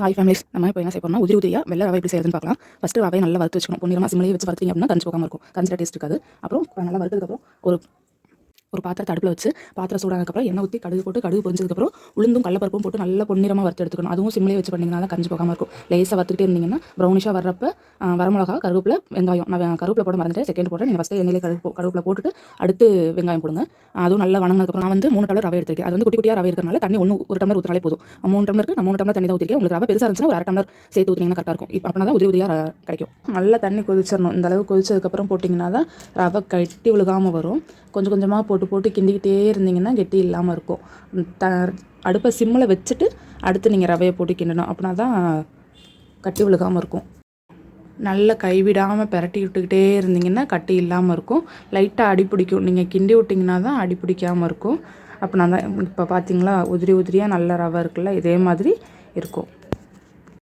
Hi families நம்ம இப்போ என்ன செய்ய போறோம்னா உதிரி உதிரியாக வெள்ளை ரவை எப்படி செய்யறதுன்னு பார்க்கலாம். ஃபஸ்ட்டு ரவை நல்லா வறுத்து வச்சுக்கணும். பொன்னிறமாக சிம்லேயே வச்சு வறுத்தீங்க அப்படின்னா கஞ்சி போகாமல் இருக்கும். கஞ்சியில் டேஸ்ட் இருக்காது. அப்புறம் நல்லா வறுத்ததுக்கப்புறம் ஒரு ஒரு பாத்திரத்தை அடுப்பில் வச்சு பாத்திரம் சூடானதுக்கப்புறம் எண்ணெய் ஊற்றி கடுகு போட்டு கடுகு பொரிஞ்சதுக்கப்புறம் உளுந்தும் கடலப்பருப்பும் போட்டு நல்லா பொன்னிறமாக வறுத்து எடுத்துக்கணும். அதுவும் சிம்லேயே வச்சு பண்ணிங்கன்னா தான் கஞ்சி போகாமல் இருக்கும். லேசாக வறுத்துக்கிட்டே இருந்தீங்கன்னா ப்ரௌனிஷாக வர்றப்ப ஆ, வரமிளகா கருவேப்பிலை வெங்காயம். நான் கருப்பில் போட மறந்துட்டு செகண்ட் போட்டு நீங்கள் ஃபஸ்ட்டு எண்ணெயிலே கருப்பு கருப்பில் போட்டுட்டு அடுத்து வெங்காயம் போடுங்க. அதுவும் நல்லா வணங்கினதுக்கப்புறம் நான் வந்து மூணு டம்ளர் ரவை எடுத்துருக்கேன். அது வந்து குட்டி குட்டியாக ரவை இருக்கிறனால தண்ணி ஒன்று ஒரு டம்ளர் ஊற்றினாலே போதும். மூணு டம்ளருக்கு நான் மூணு டம்ளர் தண்ணி தான் ஊற்றிருக்கேன் உங்களுக்கு ரவை பெருசாக இருந்துச்சுன்னா ஒரு அரை டம்ளர் சேர்த்து ஊற்றினீங்கன்னா கரெக்டாக இருக்கும். இப்போ அப்படின்னா தான் உதவி உதவியாக கிடைக்கும். நல்லா தண்ணி கொதிச்சிடணும் இந்த அளவு கொதிச்சதுக்கப்புறம் போட்டிங்கன்னா தான் ரவை கட்டி விழுகாமல் வரும். கொஞ்சம் கொஞ்சமாக போட்டு போட்டு கிண்டிக்கிட்டே இருந்தீங்கன்னா கெட்டி இல்லாமல் இருக்கும். த அடுப்பை சிம்மில் வச்சுட்டு அடுத்து நீங்கள் ரவையை போட்டு கிண்டணும். அப்படின்னா தான் கட்டி விழுகாமல் இருக்கும். நல்லா கைவிடாமல் பிரட்டி விட்டுக்கிட்டே இருந்தீங்கன்னா கட்டி இல்லாமல் இருக்கும். லைட்டாக அடி பிடிக்கும். நீங்கள் கிண்டி விட்டிங்கன்னா தான் அடி பிடிக்காமல் இருக்கும். அப்படின்னா தான் இப்போ பார்த்தீங்களா உதிரி உதிரியாக நல்ல ரவை இருக்குல்ல இதே மாதிரி இருக்கும்.